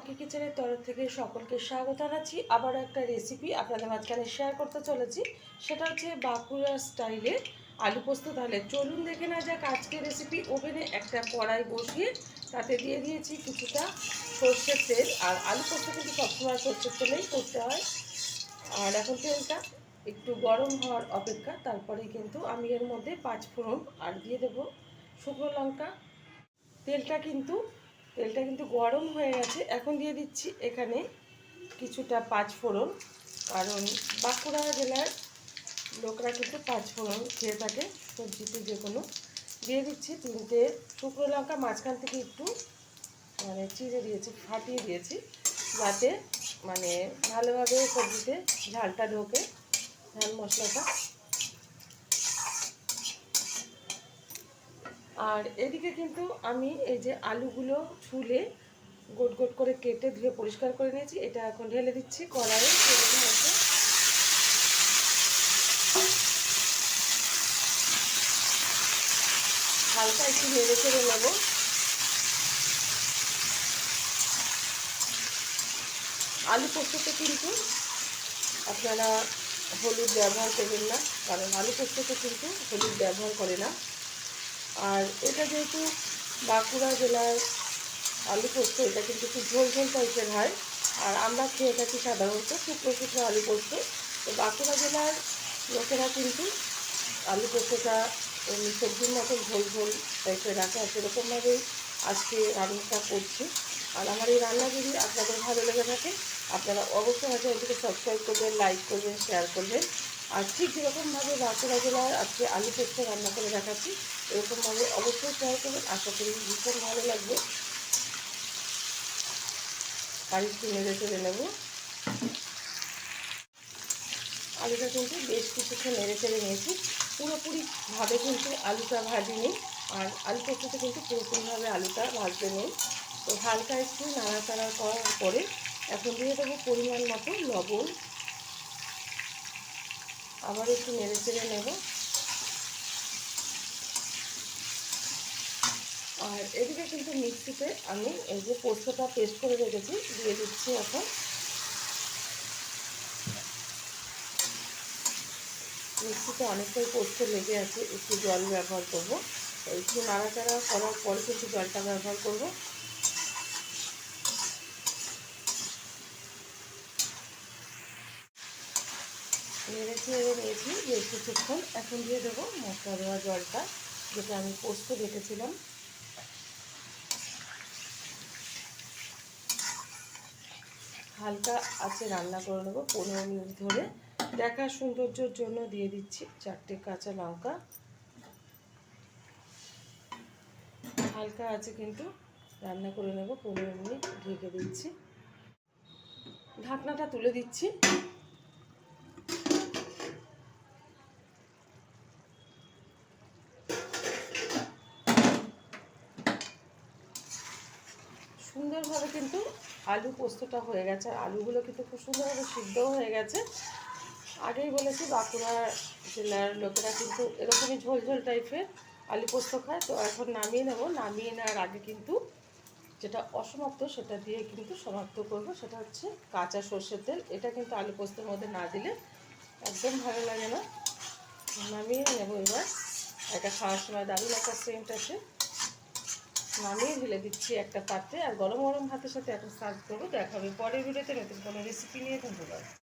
বন্ধুরা কিচেনের তরফ থেকে সকলকে স্বাগত জানাচ্ছি। আবারও একটা রেসিপি আপনাদের মাঝখানে শেয়ার করতে চলেছি। সেটা হচ্ছে বাঁকুড়া স্টাইলে আলু পোস্ত তাহলে চলুন দেখে না যাক আজকের রেসিপি ওভেনে একটা কড়াই বসিয়ে তাতে দিয়ে দিয়েছি কিছুটা সর্ষের তেল। আর আলু পোস্ত কিন্তু সবসময় সর্ষের তেলেই করতে হয়। আর এখন তেলটা একটু গরম হওয়ার অপেক্ষা তারপরে কিন্তু আমি এর মধ্যে পাঁচ ফোড়ন আর দিয়ে দেবো শুকনো লঙ্কা। তেলটা কিন্তু তেলটা কিন্তু গরম হয়ে গেছে। এখন দিয়ে দিচ্ছি এখানে কিছুটা পাঁচ ফোড়ন। কারণ বাঁকুড়া জেলার লোকরা কিন্তু পাঁচ ফোড়ন খেয়ে থাকে, সবজিতে যে কোনো। দিয়ে দিচ্ছি তিনটে শুকনো লঙ্কা, মাঝখান থেকে একটু মানে চিড়ে দিয়েছি, ফাটিয়ে দিয়েছি। যাতে মানে ভালোভাবে সবজিতে ঝালটা ঢোকে, ঝাল মশলাটা। আর এদিকে কিন্তু আমি এই যে আলুগুলো ছুলে গোট গোট করে কেটে ধুয়ে পরিষ্কার করে নিয়েছি। এটা এখন ঢেলে দিচ্ছি কড়াইয়ে। হালকা একটু নেড়ে চেড়ে নেব। আলু পোস্ততে কিন্তু আপনারা হলুদ ব্যবহার করবেন না, কারণ আলু পোস্ততে কিন্তু হলুদ ব্যবহার করে না। আর এটা যেহেতু বাঁকুড়া জেলার আলু পোস্ত, এটা কিন্তু একটু ঝোল ঝোল টাইপের হয়। আর আমরা খেয়ে থাকি সাধারণত শুকনো শুকনো আলু পোস্ত। তো বাঁকুড়া জেলার লোকেরা কিন্তু আলু পোস্তটা এমনি সবজির মতো ঝোল ঝোল টাইপের রাখে আর সেরকমভাবেই আজকে রান্নাটা করছি। আর আমার এই রান্না যদি আপনাদের ভালো লেগে থাকে, আপনারা অবশ্যই হয়তো এটিকে সাবস্ক্রাইব করবেন লাইক করবেন শেয়ার করবেন। আর ঠিক যেরকমভাবে বাঁকুড়া জেলার আজকে আলু পোস্ত রান্না করে দেখাচ্ছি এরকমভাবে অবশ্যই ট্রাই করবেন আশা করি ভীষণ ভালো লাগবে। আর একটু নেড়ে চেড়ে নেব। আলুটা কিন্তু বেশ কিছুক্ষণ নেড়ে চেড়ে নিয়েছি। পুরোপুরিভাবে কিন্তু আলুটা ভাজিনি আর আলু পোস্ততে কিন্তু পুরোপুরিভাবে আলুটা ভাজতে নেই। তো হালকা একটু নাড়াচাড়া করার পরে এখন দিয়ে দেবো পরিমাণ মতো লবণ। আবার একটু নেড়ে চেড়ে নেব। আর এদিকে কিন্তু মিক্সিতে আমি এই যে পোস্তটা পেস্ট করে রেখেছি, দিয়ে দিচ্ছি এখন। মিক্সিতে অনেকটাই পোস্ত লেগে আছে, একটু জল ব্যবহার করব। একটু নাড়াচাড়া করার পরে কিন্তু জলটা ব্যবহার করব। নেড়ে চেড়ে নিয়েছি, বেশ কিছুক্ষণ। এখন দিয়ে দেবো মশলা দেওয়া জলটা, যেটা আমি পোস্ত রেখেছিলাম। হালকা আছে রান্না করে নেব, পনেরো মিনিট ধরে। দেখা সৌন্দর্যর জন্য দিয়ে দিচ্ছি চারটে কাঁচা লঙ্কা। হালকা আছে কিন্তু, রান্না করে নেব, পনেরো মিনিট ঢেকে দিচ্ছি। ঢাকনাটা তুলে দিচ্ছি। সুন্দরভাবে কিন্তু আলু পোস্তটা হয়ে গেছে। আর আলুগুলো কিন্তু খুব সুন্দরভাবে সিদ্ধও হয়ে গেছে। আগেই বলেছি বাঁকুড়া জেলার লোকেরা কিন্তু এরকমই ঝোল ঝোল টাইপের আলু পোস্ত খায়। তো এখন নামিয়ে নেব। নামিয়ে নেওয়ার আগে কিন্তু যেটা অসমাপ্ত সেটা দিয়ে কিন্তু সমাপ্ত করব। সেটা হচ্ছে কাঁচা সর্ষের তেল। এটা কিন্তু আলু পোস্তের মধ্যে না দিলে একদম ভালো লাগে না। নামিয়ে নেব এবার। এটা খাওয়ার সময় দারুণ একটা সেন্ট আছে নামিয়ে ঢেলে দিচ্ছি একটা পাত্রে আর গরম গরম ভাতের সাথে এখন সার্ভ করব, দেখা হবে পরের ভিডিওতে নতুন কোনো রেসিপি নিয়ে, ধন্যবাদ।